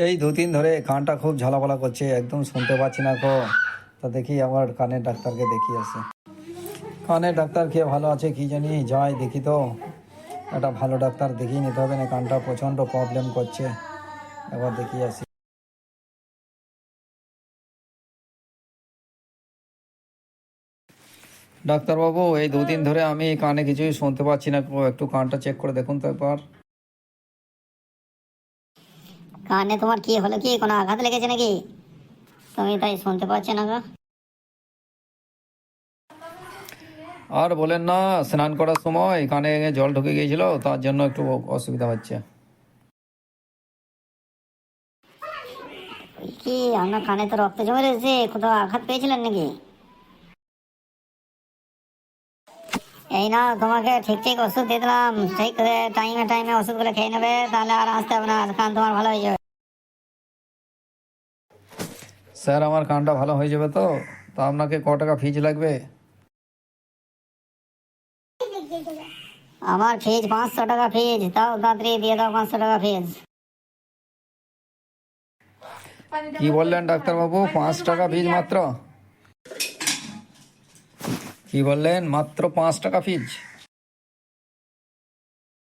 এই দু দিন ধরে কানটা খুব ঝালাপালা করছে, একদম শুনতে পাচ্ছি না কো তা দেখি আমার কানের ডাক্তারকে দেখি আসে। কানের ডাক্তার কে ভালো আছে কি জানি, যাই দেখি তো। একটা ভালো ডাক্তার দেখিয়ে নিতে হবে, না কানটা প্রচণ্ড প্রবলেম করছে। এবার দেখি আসি। ডাক্তারবাবু, এই দুদিন ধরে আমি কানে কিছুই শুনতে পাচ্ছি না। একটু কানটা চেক করে দেখুন তো একবার। কানে তোমার কি হলো কি? কোনো আঘাত লেগেছে নাকি? তুমি তাই শুনতে পাচ্ছ না গো। আর বলেন না স্নান করার সময় কানে জল ঢুকে গিয়েছিল তার জন্য একটু অসুবিধা হচ্ছে। কি আপনার কানে তো রক্ত জমে রয়েছে কোথাও আঘাত পেয়েছিলেন নাকি? এই না তোমাকে ঠিক ঠিক ওষুধ দিয়ে দিলাম। ঠিক করে টাইমে টাইমে ওষুধগুলো খেয়ে নেবে তাহলে আর আসতে হবে না কান তোমার ভালো হয়ে যাবে। স্যার আমার কানটা ভালো হয়ে যাবে তো? তা আপনাকে ক টাকা ফিজ লাগবে? আমার ফিজ পাঁচশো টাকা ফিজ তাও তাড়াতাড়ি দিয়ে দাও পাঁচশো টাকা ফিজ কি বললেন ডাক্তারবাবু? পাঁচ টাকা ফিজ মাত্র? কি বললেন? মাত্র পাঁচ টাকা ফিজ।